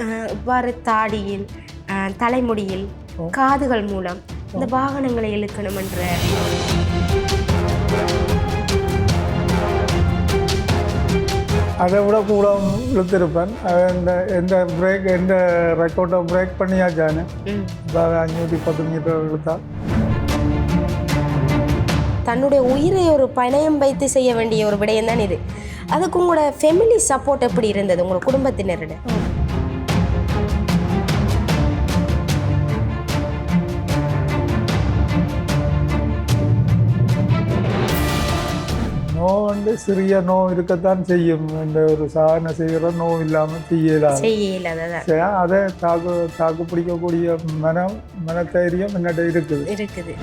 அஹ், இவ்வாறு தாடியில் தலைமுடியில் காதுகள் மூலம் இந்த வாகனங்களை இழுக்கணும் என்ற அதை விட கூட இழுத்திருப்பேன் இந்த எந்த பிரேக் எந்த ரெக்கார்டை பிரேக் பண்ணியாச்சானு அஞ்சூற்றி பத்து மீட்டர் இழுத்தா. தன்னுடைய உயிரை ஒரு பணயம் வைத்து செய்ய வேண்டிய ஒரு விடயம் தான் இது. அதுக்கு உங்களோட ஃபெமிலி சப்போர்ட் எப்படி இருந்தது உங்களோட குடும்பத்தினரோட நோ வந்து சிறிய நோ இருக்கத்தான் செய்யும். இந்த ஒரு சாதனை செய்கிற நோ இல்லாமல் செய்யலாது அதை தாக்கு தாக்கு பிடிக்கக்கூடிய மனம் மனதைரியம் என்னட்ட இருக்குது. இருக்குது.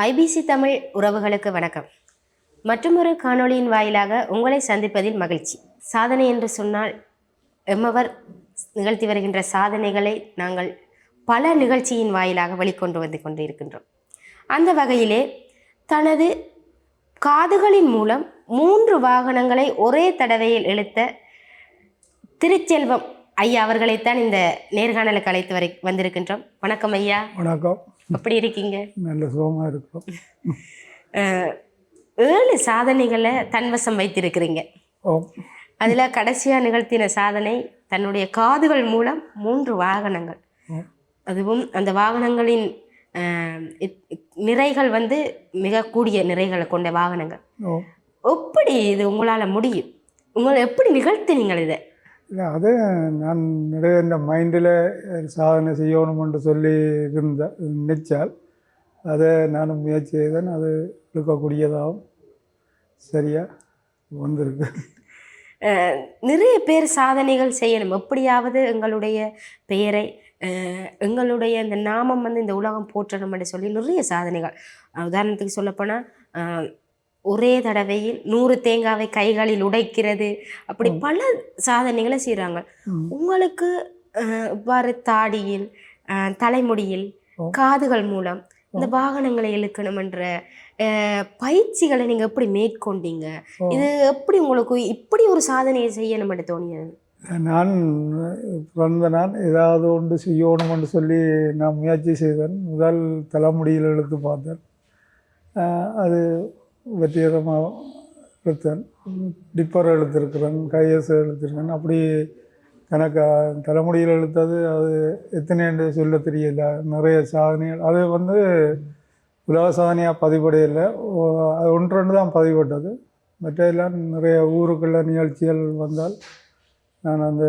ஐபிசி தமிழ் உறவுகளுக்கு வணக்கம். மற்றொரு காணொளியின் வாயிலாக உங்களை சந்திப்பதில் மகிழ்ச்சி. சாதனை என்று சொன்னால் எம்மவர் நிகழ்த்தி வருகின்ற சாதனைகளை நாங்கள் பல நிகழ்ச்சியின் வாயிலாக வெளிக்கொண்டு வந்து கொண்டு இருக்கின்றோம் அந்த வகையிலே தனது காதுகளின் மூலம் மூன்று வாகனங்களை ஒரே தடவையில் இழுத்த திருச்செல்வம் ஐயா அவர்களைத்தான் இந்த நேர்காணலுக்கு அழைத்து வரை வந்திருக்கின்றோம். வணக்கம் ஐயா. வணக்கம். எப்படி இருக்கீங்க? நல்ல சுகமாக இருக்கும் அஹ், ஏழு சாதனைகளை தன்வசம் வைத்திருக்கிறீங்க. அதில் கடைசியாக நிகழ்த்தின சாதனை தன்னுடைய காதுகள் மூலம் மூன்று வாகனங்கள். அதுவும் அந்த வாகனங்களின் நிறைகள் வந்து மிக கூடிய நிறைகளை கொண்ட வாகனங்கள். எப்படி இது உங்களால் முடியும்? உங்களை எப்படி நிகழ்த்தினீங்கள் இதை? இல்லை அது நான் நிறைய இந்த மைண்டில் சாதனை செய்யணும் என்று சொல்லி இருந்த நினைச்சால் அதை நானும் முயற்சி செய்தேன். அது இருக்கக்கூடியதாகவும் சரியாக வந்திருக்கு. நிறைய பேர் சாதனைகள் செய்யணும். எப்படியாவது எங்களுடைய பெயரை எங்களுடைய இந்த நாமம் வந்து இந்த உலகம் போற்றணும் என்று சொல்லி நிறைய சாதனைகள். உதாரணத்துக்கு சொல்லப்போனால் ஒரே தடவையில் நூறு தேங்காவை கைகளில் உடைக்கிறது. அப்படி பல சாதனைகளை செய்கிறாங்க. உங்களுக்கு இவ்வாறு தாடியில் தலைமுடியில். காதுகள் மூலம் இந்த வாகனங்களை இழுக்கணும் என்ற அஹ், பயிற்சிகளை நீங்கள் எப்படி மேற்கொண்டீங்க. இது எப்படி உங்களுக்கு இப்படி ஒரு சாதனையை செய்யணும் என்று தோணியது? நான் பிறந்த நான் ஏதாவது ஒன்று செய்யணுமென்று சொல்லி நான் முயற்சி செய்தேன். முதல் தலைமுடியில் எடுத்து பார்த்தேன். அது வெற்றிகரமாக எழுத்தேன் டிப்பர் எழுத்திருக்கிறேன் கையேசு எழுத்திருக்கேன் அப்படி எனக்கு தலைமுடியில் எழுத்தது அது எத்தனை சொல்ல தெரியல. நிறைய சாதனைகள். அது வந்து உலக சாதனையாக பதிவடையில்லை அது ஒன்று ரெண்டு தான் மற்ற மற்றெல்லாம் நிறைய ஊருக்குள்ள நிகழ்ச்சிகள் வந்தால் நான் அந்த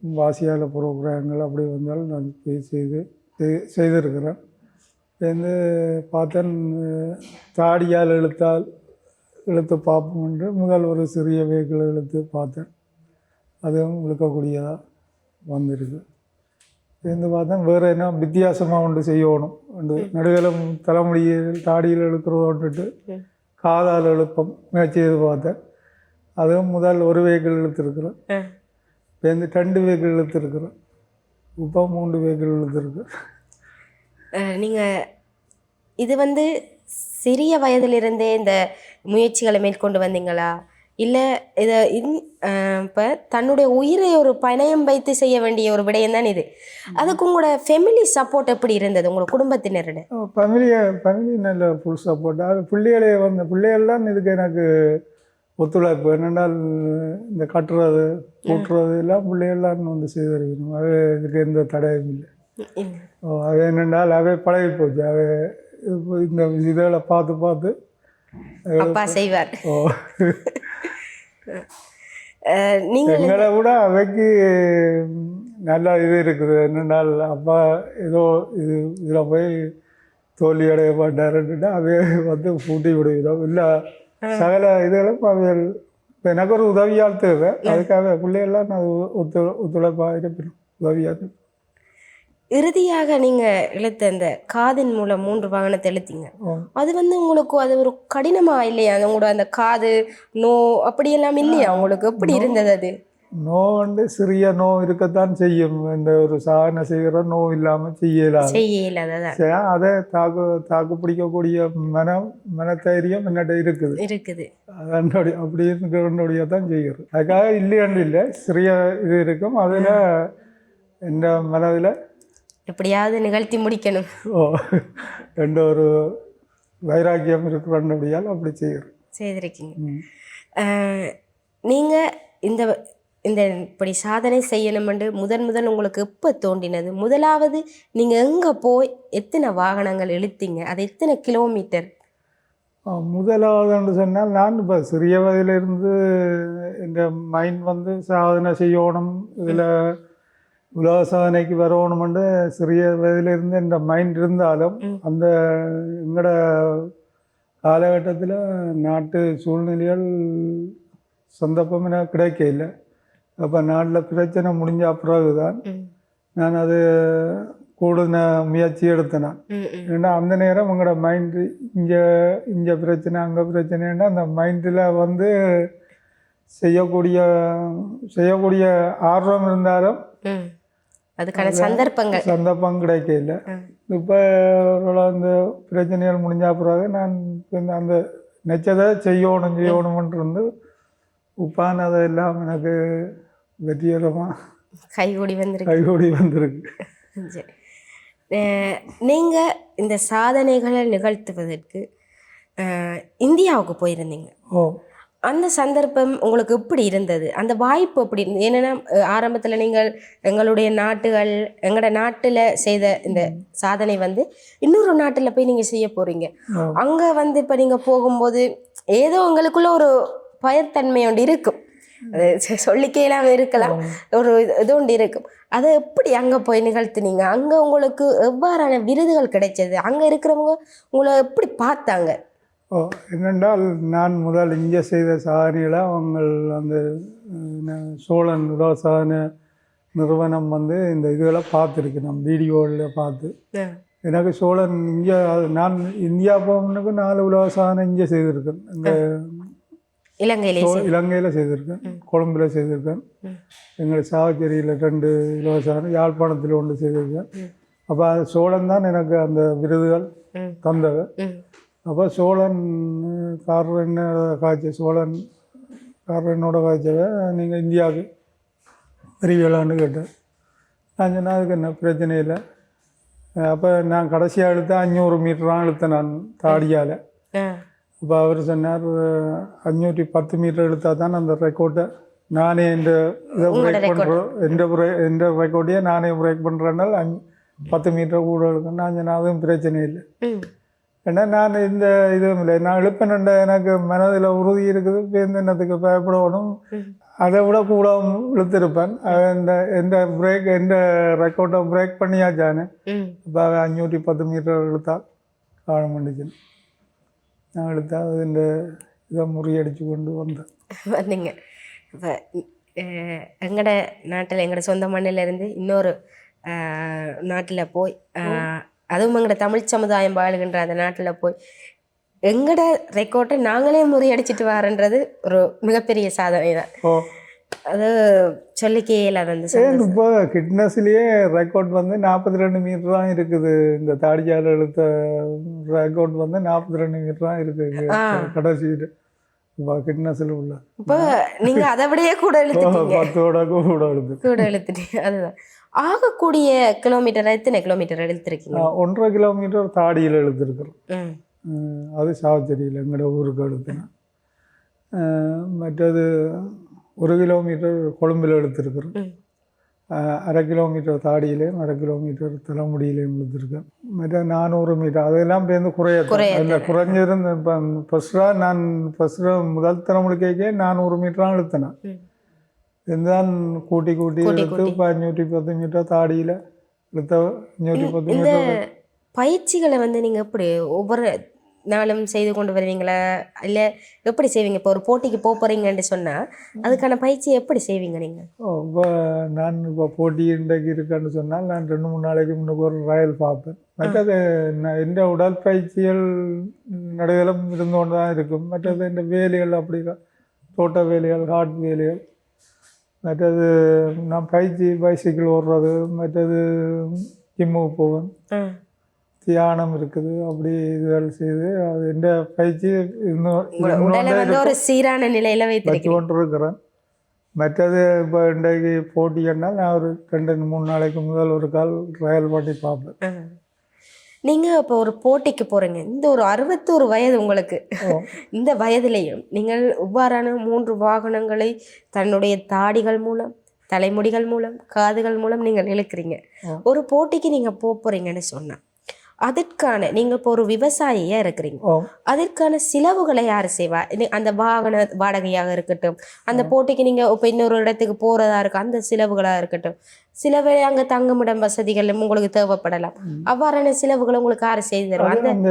வாசியால் ப்ரோக்ராம்கள் அப்படி வந்தால் நான் செய்து செய்திருக்கிறேன். செய்திருக்கிறேன் வந்து பார்த்தேன் தாடியால் இழுத்தால் இழுத்து பார்ப்போம் என்று முதல் ஒரு சிறிய வெஹிக்கிள் இழுத்து பார்த்தேன். அதுவும் இழுக்கக்கூடியதாக வந்திருக்கு. சேர்ந்து பார்த்தேன் வேறு என்ன வித்தியாசமாக ஒன்று செய்யணும் ஒன்று நடுகளும் தலைமுடியில் தாடியில் ம். காதால் எழுப்பம் முயற்சி செய்து பார்த்தேன். அதுவும் முதல் ஒரு வெஹிக்கிள் இழுத்துருக்குறேன் அஹ், இப்போ இந்த ரெண்டு வெஹிக்கிள் இழுத்துருக்குறேன் இப்போ மூன்று வெஹிக்கிள் இழுத்துருக்கு அஹ், நீங்க இது வந்து சிறிய வயதிலிருந்தே இந்த முயற்சிகளை மேற்கொண்டு வந்தீங்களா? இல்லை இதை இப்போ தன்னுடைய உயிரை ஒரு பணயம் வைத்து செய்ய வேண்டிய ஒரு விடயம் தான் இது அதுக்கு உங்களோட ஃபெமிலி சப்போர்ட் எப்படி இருந்தது? உங்களோட குடும்பத்தினரோட. ஃபேமிலியை ஃபேமிலி நல்ல ஃபுல் சப்போர்ட் அது பிள்ளைகளே வந்து பிள்ளைகள்லாம் இதுக்கு எனக்கு ஒத்துழைப்பு. என்னென்றால் இந்த கட்டுறது கூட்டுறது எல்லாம் பிள்ளைகள்லாம் வந்து செய்திருக்கணும் அது இதுக்கு எந்த தடையும் இல்லை. அது என்னென்றால் அவை பழகி போச்சு. அவை இந்த இதில் பார்த்து பார்த்து அப்பா செய்வார். ஓ. எங்களை விட அவைக்கு நல்ல இது இருக்குது. என்னென்னால் அப்பா ஏதோ இது இதில் போய் தோல்வி அடைய மாட்டாருன்ட்டு அவைய வந்து பூட்டி விடுவிடும் இல்லை சகல இதுகளும் அவைகள் இப்போ எனக்கு ஒரு உதவியால் தேவை. அதுக்காக பிள்ளைகள்லாம் நான் ஒத்து ஒத்துழைப்பாக இருப்பினும் உதவியாக இறுதியாக நீங்க இழுத்த அந்த காதின் மூலம் மூன்று வாகனத்தை இழுத்தீங்க. அது வந்து உங்களுக்கு அது ஒரு கடினமா இல்லையா? உங்களோட அந்த காது நோ அப்படியெல்லாம் இல்லையா? உங்களுக்கு எப்படி இருந்தது அது? நோ வந்து சிறிய நோ இருக்கத்தான் செய்யும். இந்த ஒரு சாதனை செய்கிற நோ இல்லாமல் செய்யலாது. செய்ய இல்லாததான் சரி, அதை தாக்கு தாக்கு பிடிக்கக்கூடிய மனம் மனதைரியம் என்னட்ட இருக்குது. இருக்குது. அதனுடைய அப்படி இருக்கிறனுடைய தான் செய்கிறது. அதுக்காக இல்லையாண்டு இல்லை சிறிய இது இருக்கும். அதில் எந்த மனதில் எப்படியாவது நிகழ்த்தி முடிக்கணும். ஓ எந்த ஒரு வைராக்கியம் இருக்கிறபடியால் அப்படி செய்கிறோம் செய்திருக்கீங்க. ம். அஹ், நீங்க இந்த இந்த இப்படி சாதனை செய்யணுமென்று முதன் முதல் உங்களுக்கு எப்போ தோண்டினது முதலாவது நீங்க எங்க போய் எத்தனை வாகனங்கள் இழுத்தீங்க? அது எத்தனை கிலோமீட்டர்? ஆ, முதலாவதுன்னு சொன்னால் நான் இப்போ சிறிய வயதிலிருந்து இந்த மைண்ட் வந்து சாதனை செய்யணும். இதில் உலக சாதனைக்கு வரணுமென்று சிறிய வயதிலிருந்து இந்த மைண்ட் இருந்தாலும். அந்த எங்களோட காலகட்டத்தில் நாட்டு சூழ்நிலைகள் சந்தர்ப்பம் எனக்கு கிடைக்கல அப்போ நாட்டில் பிரச்சனை முடிஞ்ச பிறகு தான் நான் அது கூடுன முயற்சி எடுத்தேன். ஏன்னா அந்த நேரம் உங்களோட மைண்டு இங்கே இங்கே பிரச்சனை அங்கே பிரச்சனைன்னா அந்த மைண்டில் வந்து செய்யக்கூடிய செய்யக்கூடிய ஆர்வம் இருந்தாலும். அதுக்கான சந்தர்ப்பங்கள். சந்தர்ப்பம் கிடைக்கல. இப்போ அந்த பிரச்சனைகள் முடிஞ்ச பிறகு நான் அந்த நெச்சதை செய்யணும் செய்யணும்னு இருந்து உப்பான் அதெல்லாம் எனக்கு வெற்றிகரமாக கைகூடி வந்திருக்கு. கைகூடி வந்திருக்கு. சரி. அஹ், நீங்க இந்த சாதனைகளை நிகழ்த்துவதற்கு இந்தியாவுக்கு போயிருந்தீங்க. ஓ. அந்த சந்தர்ப்பம் உங்களுக்கு எப்படி இருந்தது? அந்த வாய்ப்பு எப்படி இருந்தது ஏன்னா ஆரம்பத்தில் நீங்கள் எங்களுடைய நாட்டுகள் எங்களோட நாட்டில் செய்த இந்த சாதனை வந்து இன்னொரு நாட்டில் போய் நீங்கள் செய்ய போகிறீங்க. அங்கே வந்து இப்போ நீங்கள் போகும்போது ஏதோ உங்களுக்குள்ள ஒரு பயத்தன்மை ஒன்று இருக்கும். அது சொ- சொல்லிக்கே இல்லாமல் இருக்கலாம் ஒரு இது- ஒன்று இருக்கும். அதை எப்படி அங்கே போய் நிகழ்த்தினீங்க? அங்கே உங்களுக்கு எவ்வாறான விருதுகள் கிடைச்சது? அங்கே இருக்கிறவங்க உங்களை எப்படி பார்த்தாங்க? என்னென்றால் நான் முதல் இங்கே செய்த சாதனைகளை அவங்க அந்த சோழன் விவசாய நிறுவனம் வந்து இந்த இதுகளை பார்த்துருக்கு நம்ம வீடியோவில் பார்த்து. எனக்கு சோழன் இங்கே நான் இந்தியா போகணுக்கு நாலு உலக சாதனை இங்கே செய்திருக்கேன். இங்கே இலங்கையிலே சோ- இலங்கையில் செய்திருக்கேன் கொழும்புல செய்திருக்கேன். எங்கள் சாவச்சேரியில் ரெண்டு இலவ சாதனை யாழ்ப்பாணத்தில் ஒன்று செய்திருக்கேன். அப்போ அது சோழன் தான் எனக்கு அந்த விருதுகள் ம். அப்போ சோழன் காரர் என்ன காய்ச்ச சோழன் காரர் என்னோட காய்ச்சவை நீங்கள் இந்தியாவுக்கு வருவீங்களான்னு கேட்டேன் நான் சொன்னேன் அதுக்கு என்ன பிரச்சனை இல்லை அப்போ நான் கடைசியாக இழுத்த அஞ்சூறு மீட்டராக இழுத்தேன் நான் தாடியால் அப்போ அவர் சொன்னார் அஞ்சூற்றி பத்து மீட்டர் எடுத்தால் தான் அந்த ரெக்கார்டை நானே இந்த இதை பிரேக் பண்ணுறோம் எந்த பிரே எந்த ரெக்கார்டையே நானே பிரேக் பண்ணுறேன்னால் அஞ்சு பத்து மீட்டர் கூட இருக்கும் நான் சொன்னேன் அதுவும் பிரச்சனை இல்லை ஏன்னா நான் இந்த இதுவும் இல்லை. நான் எழுப்பினண்ட எனக்கு மனதில் உறுதி இருக்குது என்னத்துக்கு பயப்படணும். அதை விட கூட இழுத்திருப்பேன். இந்த எந்த பிரேக் எந்த ரெக்கார்டை பிரேக் பண்ணியாச்சானே இப்போ அஞ்சூற்றி பத்து மீட்டர் இழுத்தா காண முடிஞ்சு நான் இழுத்தா அது இந்த இதை முறியடிச்சு கொண்டு வந்தேன். வந்தீங்க. இப்போ எங்களோட நாட்டில் எங்களோட சொந்த மண்ணில இருந்து இன்னொரு நாட்டில் போய் அதுவும் எங்களோட தமிழ் சமுதாயம் வாழுகின்ற அந்த நாட்டில் போய் எங்களோட ரெக்கார்டை நாங்களே முறியடிச்சிட்டு வரன்றது ஒரு மிகப்பெரிய சாதனை தான். அது சொல்லிக்கே இல்லாத. இப்போ கிட்னஸ்லேயே ரெக்கார்ட் வந்து நாற்பத்தி ரெண்டு மீட்டர் தான் இருக்குது. இந்த தாடிச்சால எழுத்த ரெக்கார்ட் வந்து நாற்பத்தி ரெண்டு மீட்டர் தான் இருக்குது. கடைசி இப்போ கிட்னஸில் உள்ள. இப்போ நீங்க அதை விடையே கூட இழுத்துட்டீங்க. பத்தோட கூட எழுது கூட இழுத்துட்டீங்க. அதுதான். ஆகக்கூடிய கிலோமீட்டர் எத்தனை கிலோமீட்டர் இழுத்துருக்கீங்க? ஒன்றரை கிலோமீட்டர் தாடியில் எழுதிருக்கிறோம் ம் அஹ் அது சாவச்சேரியில் எங்களோட ஊருக்கு எழுத்துனேன் அஹ் மற்றது ஒரு கிலோமீட்டர் கொழும்பில் எழுத்திருக்கிறோம் ம். அஹ் அரை கிலோமீட்டர் தாடியிலையும் அரை கிலோமீட்டர் தலைமுடியிலையும் எழுதிருக்கேன் மற்ற நானூறு மீட்டர் அதெல்லாம் சேர்ந்து குறைய. இல்லை குறைஞ்சிருந்து இப்போ ஃபஸ்ட்டாக நான் ஃபஸ்ட்டு முதல் தலைமுடிக்கைக்கே நானூறு மீட்டராக இழுத்தினேன் ம். இதுதான் கூட்டி கூட்டி எடுத்து இப்போ அஞ்சூற்றி பத்து மீட்டர் தாடியில் இழுத்த அஞ்சூற்றி பத்து மீட்டர் பயிற்சிகளை வந்து நீங்க எப்படி ஒவ்வொரு நாளும் செய்து கொண்டு வருவீங்களா இல்லை எப்படி செய்வீங்க இப்போ ஒரு போட்டிக்கு போக போகிறீங்கன்னு சொன்னால் அதுக்கான பயிற்சி எப்படி செய்வீங்க நீங்கள் இப்போ நான் இப்போ போட்டி இன்றைக்கு இருக்கேன்னு சொன்னால் நான் ரெண்டு மூணு நாளைக்கு முன்னுக்கு ஒரு ரயல் பார்ப்பேன் மற்றது நான் எந்த உடற்பயிற்சிகள் நடுகளும் இருந்து கொண்டு தான் இருக்கும் மற்றது இந்த வேலைகள் அப்படி. தோட்ட வேலைகள் ஹார்ட் வேலைகள் மற்றது நான் பயிற்சி பைசைக்கிள் ஓடுறது மற்றது ஜிம்முக்கு போவேன். தியானம் இருக்குது அப்படி இதுகள் செய்து அது எந்த பயிற்சி இன்னும் ஒரு சீரான நிலையில வச்சு வைத்திருக்கீங்க கொண்டு இருக்கிறேன் மற்றது இப்போ இன்றைக்கு போட்டின்னா நான் ஒரு ரெண்டு மூணு நாளைக்கு முதல் ஒரு கால் ட்ரையல் பண்ணி பார்ப்பேன். ஆ. நீங்க இப்போ ஒரு போட்டிக்கு போறீங்க இந்த ஒரு அறுபத்தோரு வயது உங்களுக்கு. இந்த வயதிலையும் நீங்கள் இவ்வாறான மூன்று வாகனங்களை தன்னுடைய தாடிகள் மூலம் தலைமுடிகள் மூலம் காதுகள் மூலம் நீங்கள் இழுக்கிறீங்க. ஒரு போட்டிக்கு நீங்க போக போறீங்கன்னு சொன்னா அதற்கான நீங்க இப்போ ஒரு விவசாயியா இருக்கிறீங்க. அதற்கான செலவுகளை யார் செய்வா? அந்த வாகன வாடகையாக இருக்கட்டும் அந்த போட்டிக்கு நீங்க இப்போ இன்னொரு இடத்துக்கு போறதா இருக்கும் அந்த செலவுகளா இருக்கட்டும் சிலவே அங்க தங்குமிடம் வசதிகள் உங்களுக்கு தேவைப்படலாம். அவ்வாறான செலவுகளை உங்களுக்கு யார் செய்து தருவா? அது அந்த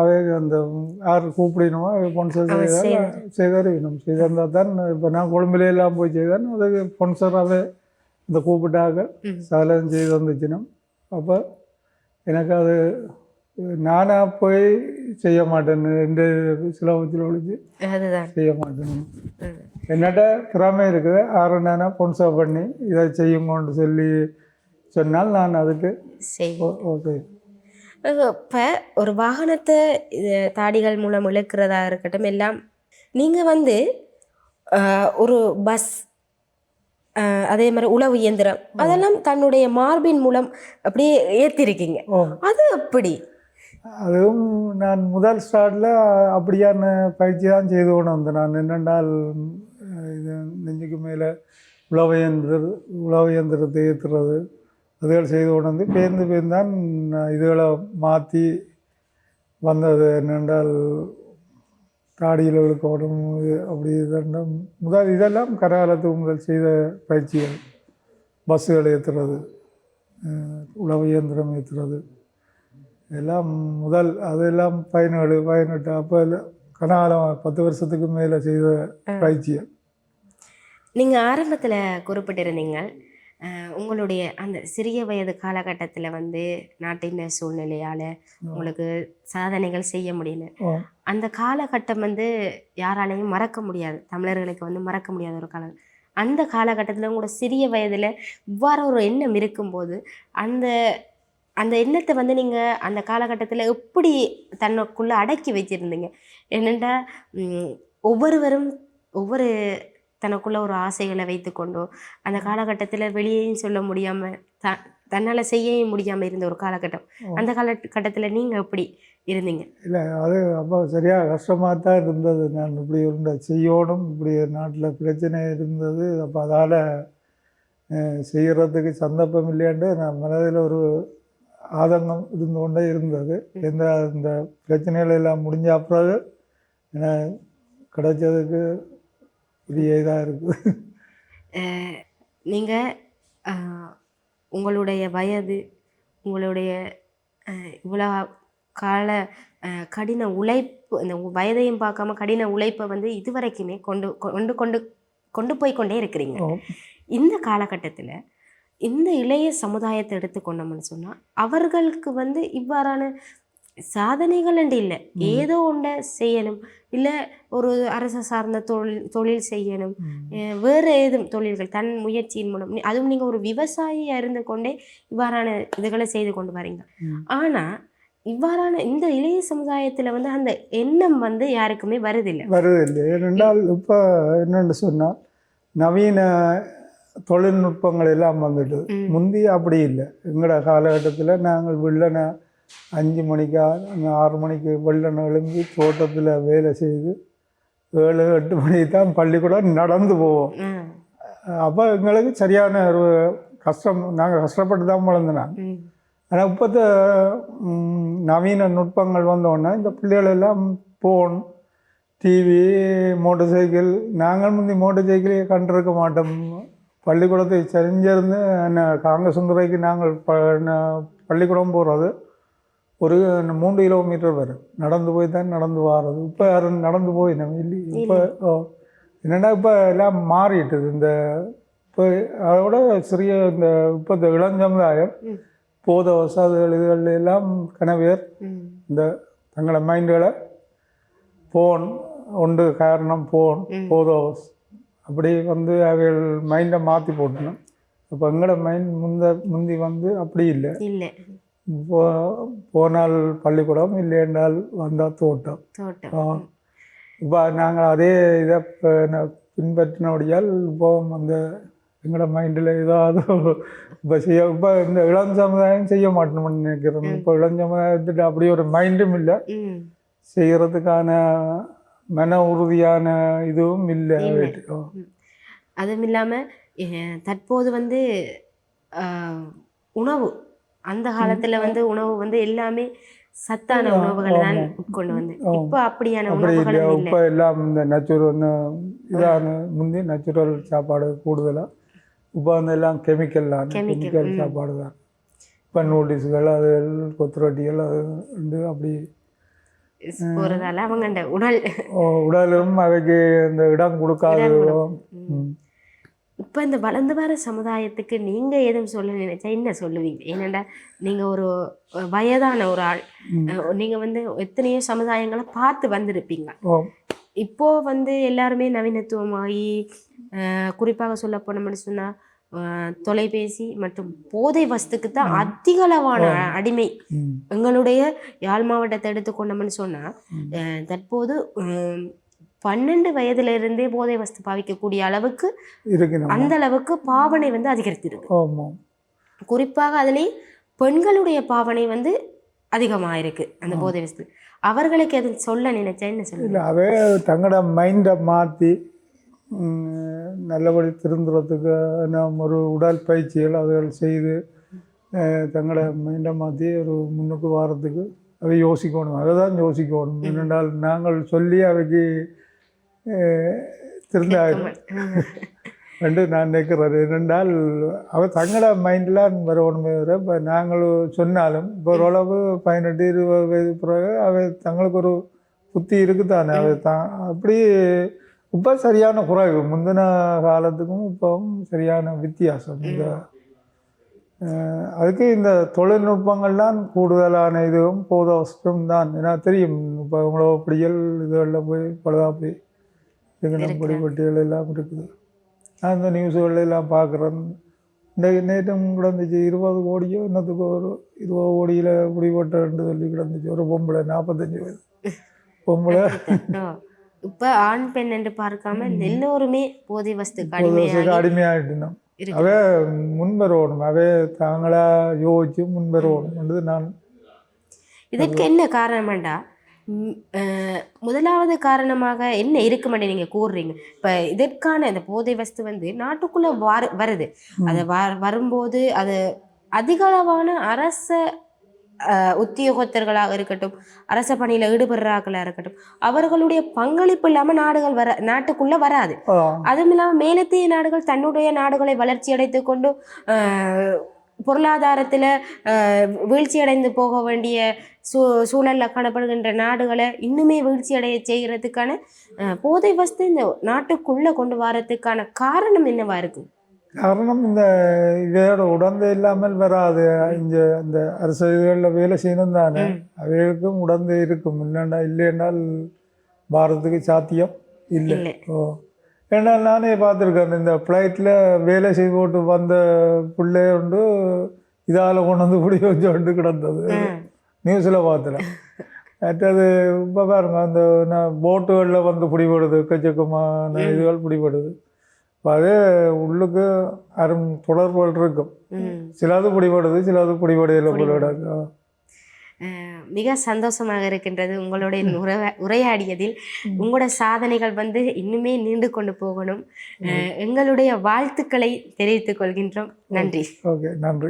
அது யார் கூப்பிடணுமோ ஸ்பான்சர் செய்தறிவிக்கணும் செய்திருந்தால் தான் இப்போ நான் கொழும்புல எல்லாம் போய் செய்தேன் அதுக்கு ஸ்பான்சராகவே இந்த கூப்பிட்டாக ம். சாலம் செய்து வந்துச்சுன்னா அப்போ எனக்கு அது நானாக போய் செய்ய மாட்டேன் இந்த சிலவத்தில் ஒழிச்சு அதுதான். செய்ய மாட்டேன் ம். என்னட்ட திறமை இருக்குது. ஆறு நானா ஸ்பான்சர் பண்ணி இதை செய்யுங்கன்னு சொல்லி சொன்னால் நான் அதுக்கு ஓகே. இப்போ ஒரு வாகனத்தை தாடிகள் மூலம் இழுக்கிறதா இருக்கட்டும் எல்லாம் நீங்கள் வந்து ஒரு பஸ் அதே மாதிரி உளவு இயந்திரம். அதெல்லாம் தன்னுடைய மார்பின் மூலம் அப்படியே ஏற்றிருக்கீங்க ஓ. அது எப்படி? அதுவும் நான் முதல் ஸ்டார்டில் அப்படியான பயிற்சி தான் செய்து கொண்டு வந்தேன். நான் என்னென்றால் இது நெஞ்சுக்கு மேலே உழவு இயந்திர உழவு இயந்திரத்தை ஏற்றுறது அதுகள் செய்து கொண்டு வந்து பேர்ந்து பேர்ந்து தான் நான் இதுகளை மாற்றி வந்தது. என்னென்றால் தாடியில் இது அப்படி இதெல்லாம் முதல் இதெல்லாம் கரகாலத்துக்கு முதல் செய்த பயிற்சிகள். பஸ்ஸுகள் ஏற்றுறது உழவு இயந்திரம் ஏற்றுறது எல்லாம் முதல் அதெல்லாம் பதினேழு பதினெட்டு அப்போ கனகாலம் பத்து வருஷத்துக்கு மேலே செய்த பயிற்சிகள். நீங்கள் ஆரம்பத்தில் குறிப்பிட்டிருந்தீங்க உங்களுடைய அந்த சிறிய வயது காலகட்டத்தில் வந்து நாட்டின் சூழ்நிலையால் உங்களுக்கு சாதனைகள் செய்ய முடியல. அந்த காலகட்டம் வந்து யாராலையும் மறக்க முடியாது. தமிழர்களுக்கு வந்து மறக்க முடியாத ஒரு காலம். அந்த காலகட்டத்தில் உங்களோட சிறிய வயதில் இவ்வாறு ஒரு எண்ணம் இருக்கும்போது அந்த அந்த எண்ணத்தை வந்து நீங்கள் அந்த காலகட்டத்தில் எப்படி தன்னுக்குள்ளே அடக்கி வச்சிருந்தீங்க என்னென்னா ஒவ்வொருவரும் ஒவ்வொரு தனக்குள்ள ஒரு ஆசைகளை வைத்துக்கொண்டோ அந்த காலகட்டத்தில் வெளியேயும் சொல்ல முடியாமல் த தன்னால் செய்யவும் முடியாமல் இருந்த ஒரு காலகட்டம். அந்த காலகட்டத்தில் நீங்கள் எப்படி இருந்தீங்க? இல்லை அது அப்போ சரியாக கஷ்டமாக தான் இருந்தது. நான் இப்படி இருந்த செய்யணும் இப்படி நாட்டில் பிரச்சனை இருந்தது. அப்போ அதால் செய்கிறதுக்கு சந்தர்ப்பம் இல்லையாண்டு நான் மனதில் ஒரு ஆதங்கம் இருந்து கொண்டே இருந்தது. எந்த இந்த பிரச்சனைகள் எல்லாம் முடிஞ்ச பிறகு எனக்கு கிடைச்சதுக்கு பெரிய இதாக இருக்குது நீங்கள் உங்களுடைய வயது உங்களுடைய இவ்வளோ கால கடின உழைப்பு இந்த வயதையும் பார்க்காம கடின உழைப்பை வந்து இதுவரைக்குமே கொண்டு கொண்டு கொண்டு கொண்டு போய் கொண்டே இருக்கிறீங்க. இந்த காலகட்டத்தில் இந்த இளைய சமுதாயத்தை எடுத்துக்கொண்டோம்னு சொன்னால் அவர்களுக்கு வந்து இவ்வாறான சாதனைகள் இல்லை. ஏதோ ஒன்றை செய்யணும். இல்லை ஒரு அரசு சார்ந்த தொழில் தொழில் செய்யணும். வேறு ஏதும் தொழில்கள் தன் முயற்சியின் மூலம். அதுவும் நீங்கள் ஒரு விவசாயியா இருந்து கொண்டே இவ்வாறான இதுகளை செய்து கொண்டு வரீங்க. ஆனால் இவ்வாறான இந்த இளைய சமுதாயத்தில் வந்து அந்த எண்ணம் வந்து யாருக்குமே வருதில்லை. வருது இல்லை ஏனென்றால் இப்போ என்னென்னு சொன்னால் நவீன தொழில்நுட்பங்கள் எல்லாம் வந்துடுது ம். முந்தி அப்படி இல்லை. எங்களோட காலகட்டத்தில் நாங்கள் வெள்ளனை அஞ்சு மணிக்கு ஆறு மணிக்கு வெள்ளனை எழும்பி தோட்டத்தில் வேலை செய்து ஏழு எட்டு மணிக்கு தான் பள்ளிக்கூடம் நடந்து போவோம். அப்போ எங்களுக்கு சரியான ஒரு கஷ்டம் நாங்கள் கஷ்டப்பட்டு தான் வளர்ந்தோம். ம், ஆனால் இப்போத்த நவீன நுட்பங்கள் வந்தோடனே இந்த பிள்ளைகள் எல்லாம் ஃபோன் டிவி மோட்டர் சைக்கிள் நாங்கள் முந்தி மோட்டர் சைக்கிளே கண்டிருக்க மாட்டோம். பள்ளிக்கூடத்தை செஞ்சிருந்து என்ன காங்கசுந்துறைக்கு நாங்கள் ப பள்ளிக்கூடம் போகிறது ஒரு மூன்று கிலோமீட்டர் வரும் நடந்து போய் தான் நடந்து வாரது. இப்போ யாரும் நடந்து போய் நம்ம இல்லை. இப்போ என்னென்னா இப்போ எல்லாம் மாறிட்டுது இந்த இப்போ அதோட சிறிய இந்த இப்போ இந்த இளம் சமுதாயம் ம். போத வசதிகள் இதுகள் எல்லாம் கனவேர். இந்த தங்களோட மைண்டுகளை ஃபோன் ஒன்று காரணம் ஃபோன். போதோஸ் அப்படி வந்து அவைகள் மைண்டை மாற்றி போட்டணும் இப்போ எங்களோட மைண்ட் முந்த முந்தி வந்து அப்படி இல்லை. போ போனால் பள்ளிக்கூடம் இல்லையென்றால் வந்தால் தோட்டம். இப்போ நாங்கள் அதே இதை பின்பற்றினபடியால் இப்போ அந்த எங்களோட மைண்டில் ஏதாவது இப்போ செய்ய இப்போ இந்த இளம் சமுதாயம் செய்ய மாட்டோம்னு நினைக்கிறேன் இப்போ இளம் சமுதாயத்துட்டு அப்படி ஒரு மைண்டும் இல்லை. செய்கிறதுக்கான மன உறுதியான இதுவும் இல்லை. அதுவும் இல்லாமல் தற்போது வந்து உணவு அந்த காலத்துல வந்து உணவு வந்து எல்லாமே சத்தான உணவுகள் தான் உட்கொண்டு வந்து. இப்போ அப்படியான இல்லை. இப்போ எல்லாம் இந்த நேச்சுரல் இதான முந்தி நேச்சுரல் சாப்பாடு கூடுதலாக இப்போ வந்து எல்லாம் கெமிக்கல்லாம் Chemical, கெமிக்கல் சாப்பாடு தான். இப்போ நூடுல்ஸுகள் அது கொத்துரொட்டிகள் அது வந்து அப்படி போறதால அவங்க அந்த உடல் உடலும் அவைக்கு இந்த இடம் கொடுக்காது ம். இப்போ இந்த வளர்ந்து வர சமுதாயத்துக்கு நீங்க எதுவும் சொல்ல நினைச்சா என்ன சொல்லுவீங்க? ஏனெண்டா நீங்க ஒரு வயதான ஒரு ஆள். அஹ், நீங்க வந்து எத்தனையோ சமுதாயங்களை பார்த்து வந்திருப்பீங்க. இப்போ வந்து எல்லாருமே நவீனத்துவமாகி குறிப்பாக சொல்ல போனோம்னு சொன்னா அஹ், தொலைபேசி மற்றும் போதை வஸ்துக்கு தான் அதிக அளவான அடிமை. எங்களுடைய யாழ் மாவட்டத்தை எடுத்துக்கொண்டோம்னு சொன்னா அஹ், தற்போது பன்னெண்டு வயதுல இருந்தே போதை வஸ்து பாவிக்கக்கூடிய அளவுக்கு அந்த அளவுக்கு பாவனை வந்து அதிகரித்திருக்கு. குறிப்பாக அதுலேயும் பெண்களுடைய பாவனை வந்து அதிகமாக இருக்கு அந்த போதை வஸ்து. அவர்களுக்கு எது சொல்ல நினைச்சா என்ன இல்லை அவே தங்களோட மைண்டை மாற்றி நல்லபடி திருந்துறதுக்கு நாம் ஒரு உடல் பயிற்சிகள் அதுகள் செய்து தங்களோட மைண்டை மாற்றி ஒரு முன்னுக்கு வாரத்துக்கு அவை யோசிக்கணும். அதை தான் யோசிக்கணும் என்னென்றால் நாங்கள் சொல்லி அவைக்கு திருந்தாயிரும் ரெண்டு நான் நினைக்கிறது. என்னென்றால் அவ தங்களோட மைண்டில் வரணுமே தவிர இப்போ நாங்கள் சொன்னாலும் இப்போ ஓரளவு பதினெட்டு இருபது வயது பிறகு அவை தங்களுக்கு ஒரு புத்தி இருக்குதானே அவை தான். அப்படி இப்போ சரியான குறைவு. முந்தின காலத்துக்கும் இப்போவும் சரியான வித்தியாசம். இந்த அதுக்கு இந்த தொழில்நுட்பங்கள்லாம் கூடுதலான இதுவும் போதவசம் தான். ஏன்னா தெரியும் இப்போ உங்களோ பிடியல் இதுகளில் போய் பழுதாப்பி இதுக்கெல்லாம் பொடிப்பட்டிகள் எல்லாம் இருக்குது. நான் இந்த நியூஸுகளில் எல்லாம் பார்க்குறேன். இந்த நேற்றும் கிடந்துச்சு இருபது கோடியோ இன்னத்துக்கு ஒரு இருபது கோடியில் பிடிபட்டேன்னு சொல்லி கிடந்துச்சு. ஒரு பொம்பளை நாற்பத்தஞ்சு வயது. பொம்பளை. இப்ப ஆண் பெண் என்று பார்க்காம எல்லோருமே போதை வஸ்துக்கு அடிமையாகிட்டோம் அவே முன்வரணும் அவே தாங்களா யோசிச்சு முன்வரணும் நான் இதற்கு என்ன காரணம்டா முதலாவது காரணமாக என்ன இருக்குமென்னு நீங்க கூறுறீங்க. இப்ப இதற்கான இந்த போதை வஸ்து வந்து நாட்டுக்குள்ள வாரு வருது. அது வ- வரும்போது அது அதிக அளவான அரச உத்தியோகத்தர்களாக இருக்கட்டும் அரச பணியில ஈடுபடுறார்களா இருக்கட்டும் அவர்களுடைய பங்களிப்பு இல்லாம நாடுகள் வர நாட்டுக்குள்ள வராது. அதுவும் இல்லாமல் மேலத்திய நாடுகள் தன்னுடைய நாடுகளை வளர்ச்சி அடைத்து கொண்டு ஆஹ், பொருளாதாரத்துல ஆஹ், வீழ்ச்சி அடைந்து போக வேண்டிய சூ சூழல்ல காணப்படுகின்ற நாடுகளை இன்னுமே வீழ்ச்சி அடைய செய்கிறதுக்கான போதை வஸ்து இந்த நாட்டுக்குள்ள கொண்டு வரதுக்கான காரணம் என்னவா இருக்கு? காரணம் இந்த இதோட உடந்தை இல்லாமல் வராது. இங்கே இந்த அரசு இதுகளில் வேலை செய்யணும் தானே. அவைகளுக்கும் உடந்தை இருக்கும். இல்லைண்டா இல்லைன்றால் பாரதத்துக்கு சாத்தியம் இல்லை. ஓ. ஏன்னா நானே பார்த்துருக்கேன் இந்த ஃப்ளைட்டில் வேலை செய்து போட்டு வந்த பிள்ளை உண்டு இதால் கொண்டு வந்து பிடி வச்சு கிடந்தது நியூஸில் பார்த்தேன் மற்றது இப்போ பாருங்க அந்த நான் போட்டுகளில் வந்து பிடிபடுது எக்கச்சக்கமான இதுகள் பிடிபடுது. இப்போ அது உள்ளுக்கு அரும் தொடர்புகள் இருக்கும். சிலது பிடிபடுது சிலது பிடிபடையில் போல மிக சந்தோஷமாக இருக்கின்றது உங்களுடைய உறவ- உரையாடியதில். உங்களோட சாதனைகள் வந்து இன்னுமே நீண்டு கொண்டு போகணும். எங்களுடைய வாழ்த்துக்களை தெரிவித்துக் கொள்கின்றோம். நன்றி. ஓகே நன்றி.